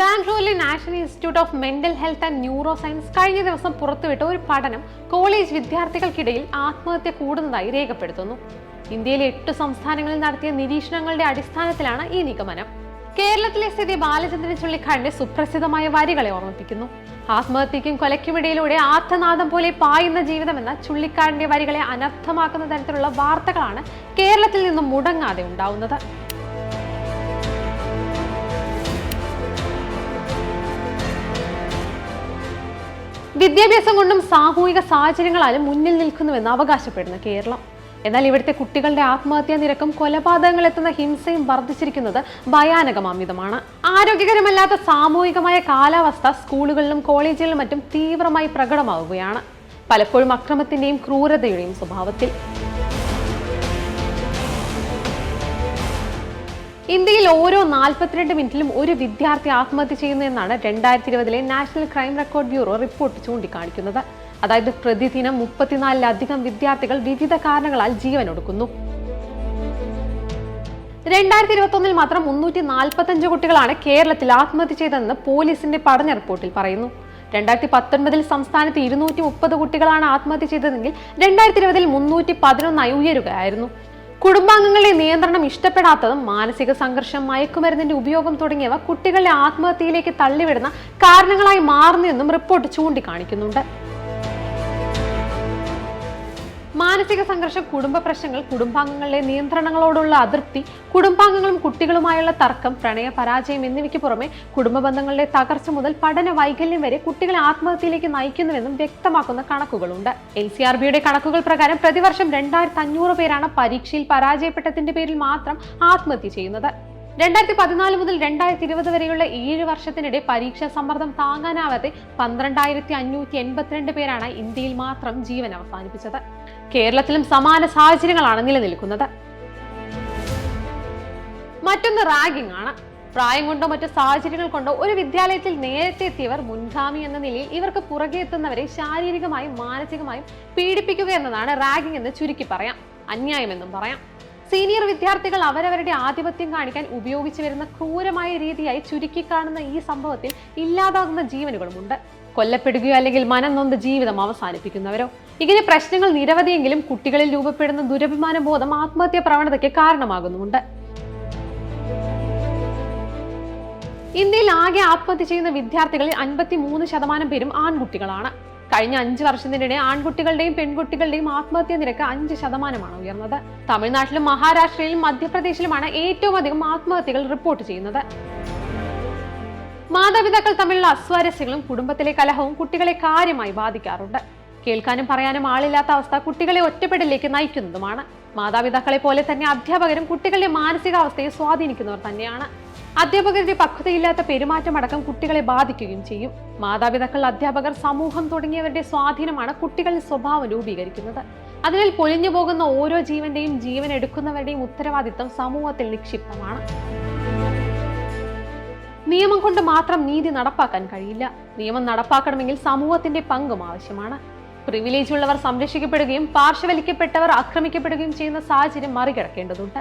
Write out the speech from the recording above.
ബാംഗ്ലൂരിലെ national institute of mental health and neuroscience കഴിഞ്ഞ ദിവസം പുറത്തുവിട്ട ഒരു പഠനം കോളേജ് വിദ്യാർത്ഥികൾക്കിടയിൽ ആത്മഹത്യ കൂടുന്നതായി രേഖപ്പെടുത്തുന്നു. ഇന്ത്യയിലെ എട്ട് സംസ്ഥാനങ്ങളിൽ നടത്തിയ നിരീക്ഷണങ്ങളുടെ അടിസ്ഥാനത്തിലാണ് ഈ നിഗമനം. കേരളത്തിലെ സ്ഥിതി ബാലചന്ദ്രൻ ചുള്ളിക്കാടിന്റെ സുപ്രസിദ്ധമായ വരികളെ ഓർമ്മിപ്പിക്കുന്നു. ആത്മഹത്യക്കും കൊലയ്ക്കുമിടയിലൂടെ ആർത്തനാദം പോലെ പായുന്ന ജീവിതമെന്ന ചുള്ളിക്കാടിന്റെ വരികളെ അനർത്ഥമാക്കുന്ന തരത്തിലുള്ള വാർത്തകളാണ് കേരളത്തിൽ നിന്നും മുടങ്ങാതെ ഉണ്ടാവുന്നത്. വിദ്യാഭ്യാസം കൊണ്ടും സാമൂഹിക സാഹചര്യങ്ങളാലും മുന്നിൽ നിൽക്കുന്നുവെന്ന് അവകാശപ്പെടുന്ന കേരളം. എന്നാൽ ഇവിടുത്തെ കുട്ടികളുടെ ആത്മഹത്യാ നിരക്കും കൊലപാതകങ്ങൾ എത്തുന്ന ഹിംസയും വർദ്ധിച്ചിരിക്കുന്നത് ഭയാനകമാമിതമാണ് ആരോഗ്യകരമല്ലാത്ത സാമൂഹികമായ കാലാവസ്ഥ സ്കൂളുകളിലും കോളേജുകളിലും മറ്റും തീവ്രമായി പ്രകടമാവുകയാണ്. പലപ്പോഴും അക്രമത്തിന്റെയും ക്രൂരതയുടെയും സ്വഭാവത്തിൽ. ഇന്ത്യയിൽ ഓരോ നാൽപ്പത്തിരണ്ട് മിനിറ്റിലും ഒരു വിദ്യാർത്ഥി ആത്മഹത്യ ചെയ്യുന്നു എന്നാണ് രണ്ടായിരത്തി ഇരുപതിലെ national crime record bureau report ചൂണ്ടിക്കാണിക്കുന്നത്. അതായത് പ്രതിദിനം മുപ്പത്തിനാലിലധികം വിദ്യാർത്ഥികൾ വിവിധ കാരണങ്ങളാൽ ജീവനൊടുക്കുന്നു. രണ്ടായിരത്തി ഇരുപത്തൊന്നിൽ മാത്രം മുന്നൂറ്റി നാൽപ്പത്തഞ്ച് കുട്ടികളാണ് കേരളത്തിൽ ആത്മഹത്യ ചെയ്തതെന്ന് പോലീസിന്റെ പഠന റിപ്പോർട്ടിൽ പറയുന്നു. രണ്ടായിരത്തി പത്തൊൻപതിൽ സംസ്ഥാനത്ത് ഇരുന്നൂറ്റി മുപ്പത് കുട്ടികളാണ് ആത്മഹത്യ ചെയ്തതെങ്കിൽ രണ്ടായിരത്തി ഇരുപതിൽ മുന്നൂറ്റി പതിനൊന്നായി ഉയരുകയായിരുന്നു. കുടുംബാംഗങ്ങളുടെ നിയന്ത്രണം ഇഷ്ടപ്പെടാത്തതും മാനസിക സംഘർഷം മയക്കുമരുന്നിന്റെ ഉപയോഗം തുടങ്ങിയവ കുട്ടികളുടെ ആത്മഹത്യയിലേക്ക് തള്ളിവിടുന്ന കാരണങ്ങളായി മാറുന്നു എന്നും റിപ്പോർട്ട് ചൂണ്ടിക്കാണിക്കുന്നുണ്ട്. മാനസിക സംഘർഷം കുടുംബ പ്രശ്നങ്ങൾ കുടുംബാംഗങ്ങളിലെ നിയന്ത്രണങ്ങളോടുള്ള അതൃപ്തി കുടുംബാംഗങ്ങളും കുട്ടികളുമായുള്ള തർക്കം പ്രണയ പരാജയം എന്നിവയ്ക്ക് പുറമെ കുടുംബ ബന്ധങ്ങളുടെ തകർച്ച മുതൽ പഠന വൈകല്യം വരെ കുട്ടികളെ ആത്മഹത്യയിലേക്ക് നയിക്കുന്നുവെന്നും വ്യക്തമാക്കുന്ന കണക്കുകളുണ്ട്. എൻ സി ആർ ബിയുടെ കണക്കുകൾ പ്രകാരം പ്രതിവർഷം രണ്ടായിരത്തി അഞ്ഞൂറ് പേരാണ് പരീക്ഷയിൽ പരാജയപ്പെട്ടതിന്റെ പേരിൽ മാത്രം ആത്മഹത്യ ചെയ്യുന്നത്. രണ്ടായിരത്തി പതിനാല് മുതൽ രണ്ടായിരത്തി ഇരുപത് വരെയുള്ള ഏഴ് വർഷത്തിനിടെ പരീക്ഷാ സമ്മർദ്ദം താങ്ങാനാവാതെ പന്ത്രണ്ടായിരത്തി അഞ്ഞൂറ്റി എൺപത്തിരണ്ട് പേരാണ് ഇന്ത്യയിൽ മാത്രം ജീവൻ അവസാനിപ്പിച്ചത്. കേരളത്തിലും സമാന സാഹചര്യങ്ങളാണ് നിലനിൽക്കുന്നത്. മറ്റൊന്ന് റാഗിംഗ് ആണ്. പ്രായം കൊണ്ടോ മറ്റു സാഹചര്യങ്ങൾ കൊണ്ടോ ഒരു വിദ്യാലയത്തിൽ നേരത്തെ എത്തിയവർ മുൻഗാമി എന്ന നിലയിൽ ഇവർക്ക് പുറകെ എത്തുന്നവരെ ശാരീരികമായും മാനസികമായും പീഡിപ്പിക്കുക എന്നതാണ് റാഗിംഗ് എന്ന് ചുരുക്കി പറയാം. അന്യായമെന്നും പറയാം. സീനിയർ വിദ്യാർത്ഥികൾ അവരവരുടെ ആധിപത്യം കാണിക്കാൻ ഉപയോഗിച്ചു വരുന്ന ക്രൂരമായ രീതിയായി ചുരുക്കി കാണുന്ന ഈ സംഭവത്തിൽ ഇല്ലാതാകുന്ന ജീവനുകളുമുണ്ട്. കൊല്ലപ്പെടുകയോ അല്ലെങ്കിൽ മനം നൊന്ത് ജീവിതം അവസാനിപ്പിക്കുന്നവരോ? ഇങ്ങനെ പ്രശ്നങ്ങൾ നിരവധിയെങ്കിലും കുട്ടികളിൽ രൂപപ്പെടുന്ന ദുരഭിമാന ബോധം ആത്മഹത്യാ പ്രവണതയ്ക്ക് കാരണമാകുന്നുമുണ്ട്. ഇന്ത്യയിൽ ആകെ ആത്മഹത്യ ചെയ്യുന്ന വിദ്യാർത്ഥികളിൽ അൻപത്തി മൂന്ന് ശതമാനം പേരും ആൺകുട്ടികളാണ്. കഴിഞ്ഞ അഞ്ച് വർഷത്തിനിടെ ആൺകുട്ടികളുടെയും പെൺകുട്ടികളുടെയും ആത്മഹത്യാ നിരക്ക് അഞ്ച് ശതമാനമാണ് ഉയർന്നത്. തമിഴ്നാട്ടിലും മഹാരാഷ്ട്രയിലും മധ്യപ്രദേശിലുമാണ് ഏറ്റവും അധികം ആത്മഹത്യകൾ റിപ്പോർട്ട് ചെയ്യുന്നത്. മാതാപിതാക്കൾ തമ്മിലുള്ള അസ്വാരസ്യങ്ങളും കുടുംബത്തിലെ കലഹവും കുട്ടികളെ കാര്യമായി ബാധിക്കാറുണ്ട്. കേൾക്കാനും പറയാനും ആളില്ലാത്ത അവസ്ഥ കുട്ടികളെ ഒറ്റപ്പെടലിലേക്ക് നയിക്കുന്നതുമാണ്. മാതാപിതാക്കളെ പോലെ തന്നെ അധ്യാപകരും കുട്ടികളുടെ മാനസികാവസ്ഥയെ സ്വാധീനിക്കുന്നവർ തന്നെയാണ്. അധ്യാപകരുടെ പക്വതയില്ലാത്ത പെരുമാറ്റമടക്കം കുട്ടികളെ ബാധിക്കുകയും ചെയ്യും. മാതാപിതാക്കൾ അധ്യാപകർ സമൂഹം തുടങ്ങിയവരുടെ സ്വാധീനമാണ് കുട്ടികളിൽ സ്വഭാവം രൂപീകരിക്കുന്നത്. അതിനാൽ പൊലിഞ്ഞു പോകുന്ന ഓരോ ജീവന്റെയും ജീവൻ എടുക്കുന്നവരുടെയും ഉത്തരവാദിത്തം സമൂഹത്തിൽ നിക്ഷിപ്തമാണ്. നിയമം കൊണ്ട് മാത്രം നീതി നടപ്പാക്കാൻ കഴിയില്ല. നിയമം നടപ്പാക്കണമെങ്കിൽ സമൂഹത്തിന്റെ പങ്കും ആവശ്യമാണ്. പ്രിവിലേജ് ഉള്ളവർ സംരക്ഷിക്കപ്പെടുകയും പാർശ്വവലിക്കപ്പെട്ടവർ ആക്രമിക്കപ്പെടുകയും ചെയ്യുന്ന സാഹചര്യം മറികടക്കേണ്ടതുണ്ട്.